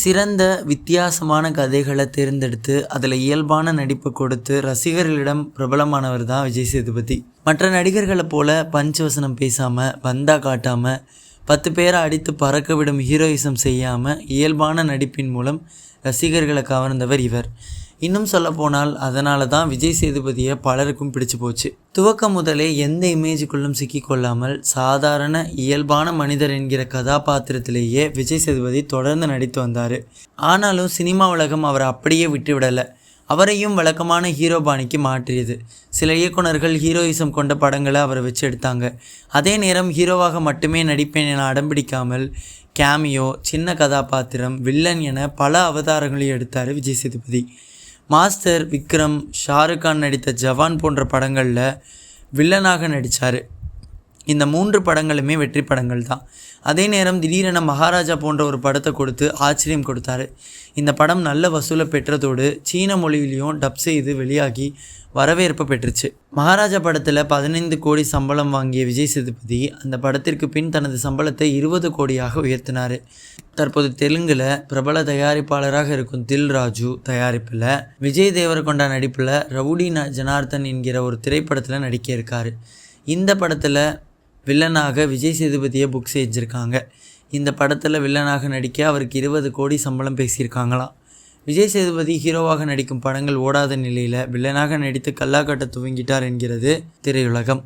சிறந்த வித்தியாசமான கதைகளை தேர்ந்தெடுத்து அதில் இயல்பான நடிப்பை கொடுத்து ரசிகர்களிடம் பிரபலமானவர் தான் விஜய் சேதுபதி. மற்ற நடிகர்களை போல பஞ்சவசனம் பேசாமல் பந்தா காட்டாமல் பத்து பேரை அடித்து பறக்க விடும் ஹீரோயிசம் செய்யாமல் இயல்பான நடிப்பின் மூலம் ரசிகர்களை கவர்ந்தவர் இவர். இன்னும் சொல்லப்போனால் அதனால தான் விஜய் சேதுபதியை பலருக்கும் பிடிச்சு போச்சு. துவக்கம் முதலே எந்த இமேஜுக்குள்ளும் சிக்கிக்கொள்ளாமல் சாதாரண இயல்பான மனிதர் என்கிற கதாபாத்திரத்திலேயே விஜய் சேதுபதி தொடர்ந்து நடித்து வந்தார். ஆனாலும் சினிமா உலகம் அவரை அப்படியே விட்டுவிடலை அவரையும் வழக்கமான ஹீரோ பாணிக்கு மாற்றியது. சில இயக்குனர்கள் ஹீரோயிசம் கொண்ட படங்களை அவரை வச்சு எடுத்தாங்க. அதே நேரம் ஹீரோவாக மட்டுமே நடிப்பேன் என அடம்பிடிக்காமல் கேமியோ சின்ன கதாபாத்திரம் வில்லன் என பல அவதாரங்களையும் எடுத்தார் விஜய் சேதுபதி. மாஸ்டர் விக்ரம் ஷாருக்கான் நடித்த ஜவான் போன்ற படங்களில் வில்லனாக நடித்தார் இந்த மூன்று படங்களுமே வெற்றி படங்கள் தான். அதே நேரம் திடீரென மகாராஜா போன்ற ஒரு படத்தை கொடுத்து ஆச்சரியம் கொடுத்தாரு. இந்த படம் நல்ல வசூலை பெற்றதோடு சீன மொழியிலையும் டப் செய்து வெளியாகி வரவேற்பு பெற்றுச்சு. மகாராஜா படத்தில் பதினைந்து கோடி சம்பளம் வாங்கிய விஜய் சேதுபதி அந்த படத்திற்கு பின் தனது சம்பளத்தை இருபது கோடியாக உயர்த்தினார். தற்போது தெலுங்கில் பிரபல தயாரிப்பாளராக இருக்கும் தில் ராஜு தயாரிப்பில் விஜய் தேவரகொண்டா நடிப்பில் ரவுடி ந ஜனார்தன் என்கிற ஒரு திரைப்படத்தில் நடிக்க இருக்கார். இந்த படத்தில் வில்லனாக விஜய் சேதுபதியை புக் செஞ்சுருக்காங்க. இந்த படத்தில் வில்லனாக நடிக்க அவருக்கு இருபது கோடி சம்பளம் பேசியிருக்காங்களாம். விஜய் சேதுபதி ஹீரோவாக நடிக்கும் படங்கள் ஓடாத நிலையில் வில்லனாக நடித்து கல்லாக்கட்ட துவங்கிட்டார் என்கிறது திரையுலகம்.